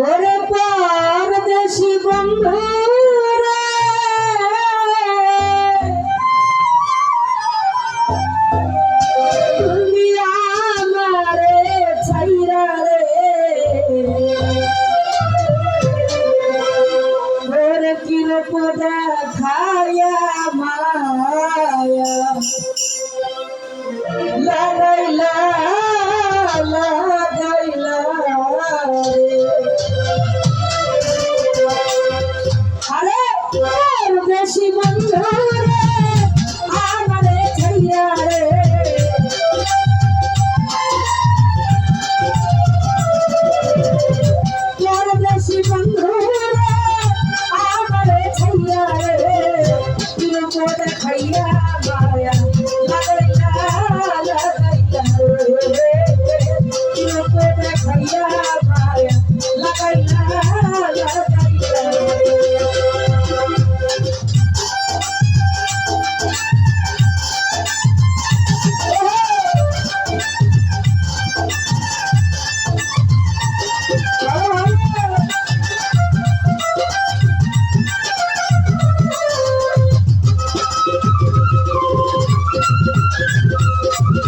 ওরে পরদেশি বন্ধু ハハハハ!